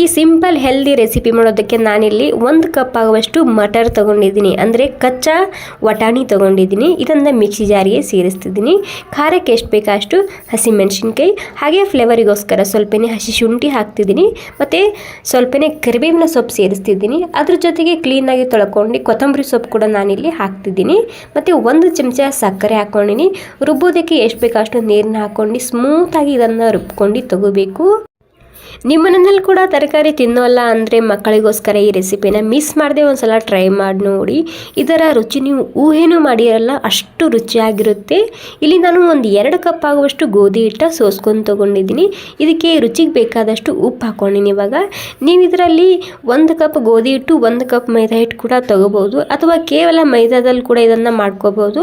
ಈ simple healthy recipe ಮಾಡೋದಕ್ಕೆ ನಾನಿಲ್ಲಿ ಒಂದು ಕಪ್ ಆಗುವಷ್ಟು ಮಟರ್ ತೊಗೊಂಡಿದ್ದೀನಿ. ಅಂದರೆ ಕಚ್ಚಾ ವಟಾಣಿ ತೊಗೊಂಡಿದ್ದೀನಿ. ಇದನ್ನು ಮಿಕ್ಸಿ ಜಾರಿಗೆ ಸೇರಿಸ್ತಿದ್ದೀನಿ. ಖಾರಕ್ಕೆ ಎಷ್ಟು ಬೇಕೋ ಅಷ್ಟು ಹಸಿಮೆಣಸಿನ್ಕಾಯಿ, ಹಾಗೆ ಫ್ಲೇವರಿಗೋಸ್ಕರ ಸ್ವಲ್ಪನೇ ಹಸಿ ಶುಂಠಿ ಹಾಕ್ತಿದ್ದೀನಿ. ಮತ್ತು ಸ್ವಲ್ಪನೇ ಕರಿಬೇವಿನ ಸೊಪ್ಪು ಸೇರಿಸ್ತಿದ್ದೀನಿ. ಅದ್ರ ಜೊತೆಗೆ ಕ್ಲೀನಾಗಿ ತೊಳ್ಕೊಂಡು ಕೊತ್ತಂಬರಿ ಸೊಪ್ಪು ಕೂಡ ನಾನಿಲ್ಲಿ ಹಾಕ್ತಿದ್ದೀನಿ. ಮತ್ತು ಒಂದು ಚಮಚ ಸಕ್ಕರೆ ಹಾಕ್ಕೊಂಡಿನಿ. ರುಬ್ಬೋದಕ್ಕೆ ಎಷ್ಟು ಬೇಕೋ ಅಷ್ಟು ನೀರನ್ನ ಹಾಕ್ಕೊಂಡು ಸ್ಮೂತಾಗಿ ಇದನ್ನು ರುಬ್ಕೊಂಡು ತಗೋಬೇಕು. ನಿಮ್ಮ ಮನೆಯಲ್ಲಿ ಕೂಡ ತರಕಾರಿ ತಿನ್ನೋಲ್ಲ ಅಂದರೆ ಮಕ್ಕಳಿಗೋಸ್ಕರ ಈ ರೆಸಿಪಿನ ಮಿಸ್ ಮಾಡದೆ ಒಂದು ಸಲ ಟ್ರೈ ಮಾಡಿ ನೋಡಿ. ಇದರ ರುಚಿ ನೀವು ಊಹೆನೂ ಮಾಡಿರಲ್ಲ, ಅಷ್ಟು ರುಚಿಯಾಗಿರುತ್ತೆ. ಇಲ್ಲಿ ನಾನು ಒಂದು ಎರಡು ಕಪ್ ಆಗುವಷ್ಟು ಗೋಧಿ ಹಿಟ್ಟ ಸೋಸ್ಕೊಂಡು ತೊಗೊಂಡಿದ್ದೀನಿ. ಇದಕ್ಕೆ ರುಚಿಗೆ ಬೇಕಾದಷ್ಟು ಉಪ್ಪು ಹಾಕ್ಕೊಂಡಿನಿ ಇವಾಗ. ನೀವು ಇದರಲ್ಲಿ ಒಂದು ಕಪ್ ಗೋಧಿ ಹಿಟ್ಟು, ಒಂದು ಕಪ್ ಮೈದಾ ಹಿಟ್ಟು ಕೂಡ ತೊಗೋಬೋದು ಅಥವಾ ಕೇವಲ ಮೈದಾದಲ್ಲಿ ಕೂಡ ಇದನ್ನು ಮಾಡ್ಕೋಬೋದು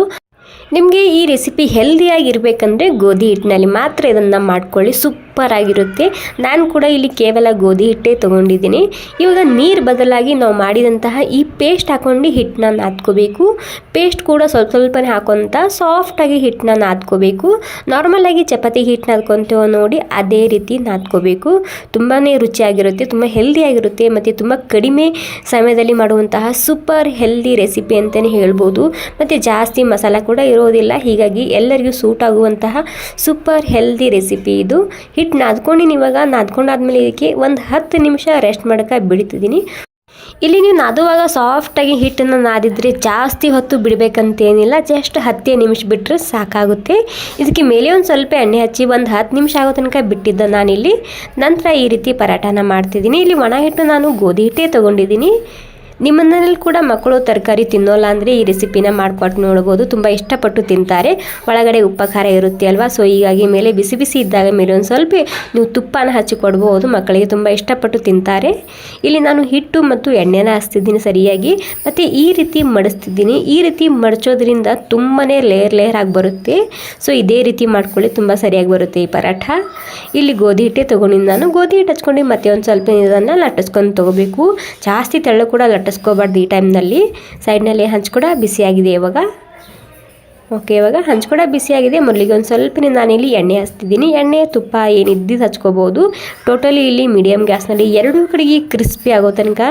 ನಿಮಗೆ ಈ ರೆಸಿಪಿ ಹೆಲ್ದಿಯಾಗಿರಬೇಕಂದ್ರೆ ಗೋಧಿ ಹಿಟ್ಟಿನಲ್ಲಿ ಮಾತ್ರ ಇದನ್ನು ಮಾಡ್ಕೊಳ್ಳಿ. ಸೂಪರ್ ಆಗಿರುತ್ತೆ. ನಾನು ಕೂಡ ಇಲ್ಲಿ ಕೇವಲ ಗೋಧಿ ಹಿಟ್ಟೇ ತೊಗೊಂಡಿದ್ದೀನಿ. ಇವಾಗ ನೀರು ಬದಲಾಗಿ ನಾವು ಮಾಡಿದಂತಹ ಈ ಪೇಸ್ಟ್ ಹಾಕ್ಕೊಂಡು ಹಿಟ್ಟನ್ನ ನಾದ್ಕೋಬೇಕು. ಪೇಸ್ಟ್ ಕೂಡ ಸ್ವಲ್ಪ ಸ್ವಲ್ಪನೇ ಹಾಕೊಂತ ಸಾಫ್ಟಾಗಿ ಹಿಟ್ಟನ್ನ ನಾದ್ಕೋಬೇಕು. ನಾರ್ಮಲಾಗಿ ಚಪಾತಿ ಹಿಟ್ಟು ನಾದ್ಕೊತೇವೋ ನೋಡಿ ಅದೇ ರೀತಿ ನಾದ್ಕೋಬೇಕು. ತುಂಬಾ ರುಚಿಯಾಗಿರುತ್ತೆ, ತುಂಬ ಹೆಲ್ದಿಯಾಗಿರುತ್ತೆ ಮತ್ತು ತುಂಬ ಕಡಿಮೆ ಸಮಯದಲ್ಲಿ ಮಾಡುವಂತಹ ಸೂಪರ್ ಹೆಲ್ದಿ ರೆಸಿಪಿ ಅಂತಲೇ ಹೇಳ್ಬೋದು. ಮತ್ತು ಜಾಸ್ತಿ ಮಸಾಲ ಕೂಡ ಇರೋದಿಲ್ಲ. ಹೀಗಾಗಿ ಎಲ್ಲರಿಗೂ ಸೂಟ್ ಆಗುವಂತಹ ಸೂಪರ್ ಹೆಲ್ದಿ ರೆಸಿಪಿ ಇದು. ಹಿಟ್ಟು ನಾದ್ಕೊಂಡಿನಿ ಇವಾಗ ನಾದ್ಕೊಂಡಾದ್ಮೇಲೆ ಇದಕ್ಕೆ ಒಂದು ಹತ್ತು ನಿಮಿಷ ರೆಸ್ಟ್ ಮಾಡೋಕೆ ಬಿಡ್ತಿದ್ದೀನಿ. ಇಲ್ಲಿ ನೀವು ನಾದುವಾಗ ಸಾಫ್ಟಾಗಿ ಹಿಟ್ಟನ್ನು ನಾದಿದ್ರೆ ಜಾಸ್ತಿ ಹೊತ್ತು ಬಿಡಬೇಕಂತೇನಿಲ್ಲ. ಜಸ್ಟ್ ಹತ್ತೇ ನಿಮಿಷ ಬಿಟ್ಟರೆ ಸಾಕಾಗುತ್ತೆ. ಇದಕ್ಕೆ ಮೇಲೆ ಒಂದು ಸ್ವಲ್ಪ ಎಣ್ಣೆ ಹಚ್ಚಿ ಒಂದು ಹತ್ತು ನಿಮಿಷ ಆಗೋ ತನಕ ಬಿಟ್ಟಿದ್ದೆ ನಾನಿಲ್ಲಿ. ನಂತರ ಈ ರೀತಿ ಪರಾಟನ ಮಾಡ್ತಿದ್ದೀನಿ. ಇಲ್ಲಿ ಒಣ ಹಿಟ್ಟು ನಾನು ಗೋಧಿ ಹಿಟ್ಟೇ ತೊಗೊಂಡಿದ್ದೀನಿ. ನಿಮ್ಮ ಮನೆಯಲ್ಲಿ ಕೂಡ ಮಕ್ಕಳು ತರಕಾರಿ ತಿನ್ನೋಲ್ಲ ಅಂದರೆ ಈ ರೆಸಿಪಿನ ಮಾಡ್ಕೊಟ್ಟು ನೋಡ್ಬೋದು. ತುಂಬ ಇಷ್ಟಪಟ್ಟು ತಿಂತಾರೆ. ಒಳಗಡೆ ಉಪ್ಪ ಇರುತ್ತೆ ಅಲ್ವಾ? ಸೊ ಹೀಗಾಗಿ ಮೇಲೆ ಬಿಸಿ ಬಿಸಿ ಇದ್ದಾಗ ಮೇಲೆ ಒಂದು ಸ್ವಲ್ಪ ನೀವು ತುಪ್ಪನ ಹಚ್ಚಿ ಕೊಡ್ಬೋದು. ಮಕ್ಕಳಿಗೆ ತುಂಬ ಇಷ್ಟಪಟ್ಟು ತಿಂತಾರೆ. ಇಲ್ಲಿ ನಾನು ಹಿಟ್ಟು ಮತ್ತು ಎಣ್ಣೆನ ಹಚ್ತಿದ್ದೀನಿ ಸರಿಯಾಗಿ. ಮತ್ತು ಈ ರೀತಿ ಮಡಿಸ್ತಿದ್ದೀನಿ. ಈ ರೀತಿ ಮಡಚೋದ್ರಿಂದ ತುಂಬಾ ಲೇಯರ್ ಲೇಯರ್ ಆಗಿ ಬರುತ್ತೆ. ಸೊ ಇದೇ ರೀತಿ ಮಾಡ್ಕೊಳ್ಳಿ. ತುಂಬ ಸರಿಯಾಗಿ ಬರುತ್ತೆ ಈ ಪರಾಠ. ಇಲ್ಲಿ ಗೋಧಿ ಹಿಟ್ಟೆ ತೊಗೊಂಡಿದ್ದು ನಾನು. ಗೋಧಿ ಹಿಟ್ಟು ಹಚ್ಕೊಂಡು ಮತ್ತೆ ಒಂದು ಸ್ವಲ್ಪ ಇದನ್ನು ಲಟ್ಟಿಸ್ಕೊಂಡು ತೊಗೋಬೇಕು. ಜಾಸ್ತಿ ತೆಳ್ಳು ಕೂಡ ಲಟ್ಟಿಸ್ಕೋಬಾರ್ದು ಈ ಟೈಮ್ನಲ್ಲಿ. ಸೈಡ್ನಲ್ಲಿ ಹಂಚ್ಕೊಡ ಬಿಸಿಯಾಗಿದೆ ಇವಾಗ. ಓಕೆ, ಇವಾಗ ಹಂಚ್ಕೊಡ ಬಿಸಿಯಾಗಿದೆ ಮೊದಲಿಗೆ ಒಂದು ಸ್ವಲ್ಪ ನಾನಿಲ್ಲಿ ಎಣ್ಣೆ ಹಚ್ತಿದ್ದೀನಿ. ಎಣ್ಣೆ, ತುಪ್ಪ ಏನಿದ್ದಿದ್ದು ಹಚ್ಕೋಬೋದು. ಟೋಟಲಿ ಇಲ್ಲಿ ಮೀಡಿಯಮ್ ಗ್ಯಾಸ್ನಲ್ಲಿ ಎರಡೂ ಕಡೆಗೆ ಕ್ರಿಸ್ಪಿ ಆಗೋ ತನಕ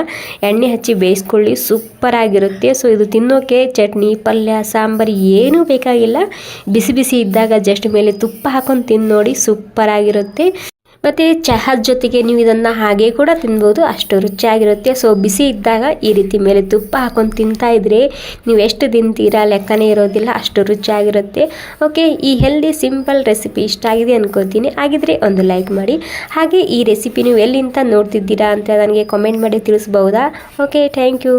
ಎಣ್ಣೆ ಹಚ್ಚಿ ಬೇಯಿಸ್ಕೊಳ್ಳಿ. ಸೂಪರ್ ಆಗಿರುತ್ತೆ. ಸೊ ಇದು ತಿನ್ನೋಕೆ ಚಟ್ನಿ, ಪಲ್ಯ, ಸಾಂಬಾರು ಏನೂ ಬೇಕಾಗಿಲ್ಲ. ಬಿಸಿ ಬಿಸಿ ಇದ್ದಾಗ ಜಸ್ಟ್ ಮೇಲೆ ತುಪ್ಪ ಹಾಕೊಂಡು ತಿಂದು ನೋಡಿ ಸೂಪರ್ ಆಗಿರುತ್ತೆ. ಮತ್ತು ಚಹದ ಜೊತೆಗೆ ನೀವು ಇದನ್ನು ಹಾಗೆ ಕೂಡ ತಿನ್ಬೋದು. ಅಷ್ಟು ರುಚಿಯಾಗಿರುತ್ತೆ. ಸೊ ಬಿಸಿ ಇದ್ದಾಗ ಈ ರೀತಿ ಮೇಲೆ ತುಪ್ಪ ಹಾಕೊಂಡು ತಿಂತಾ ಇದ್ರೆ ನೀವು ಎಷ್ಟು ತಿಂತೀರಾ ಲೆಕ್ಕನೇ ಇರೋದಿಲ್ಲ, ಅಷ್ಟು ರುಚಿಯಾಗಿರುತ್ತೆ. ಓಕೆ ಈ ಹೆಲ್ದಿ ಸಿಂಪಲ್ ರೆಸಿಪಿ ಇಷ್ಟ ಆಗಿದೆ ಅನ್ಕೋತೀನಿ ಹಾಗಿದ್ರೆ ಒಂದು ಲೈಕ್ ಮಾಡಿ. ಹಾಗೆ ಈ ರೆಸಿಪಿ ನೀವು ಎಲ್ಲಿಂದ ನೋಡ್ತಿದ್ದೀರಾ ಅಂತ ನನಗೆ ಕಾಮೆಂಟ್ ಮಾಡಿ ತಿಳಿಸ್ಬೋದಾ ಓಕೆ ಥ್ಯಾಂಕ್ ಯು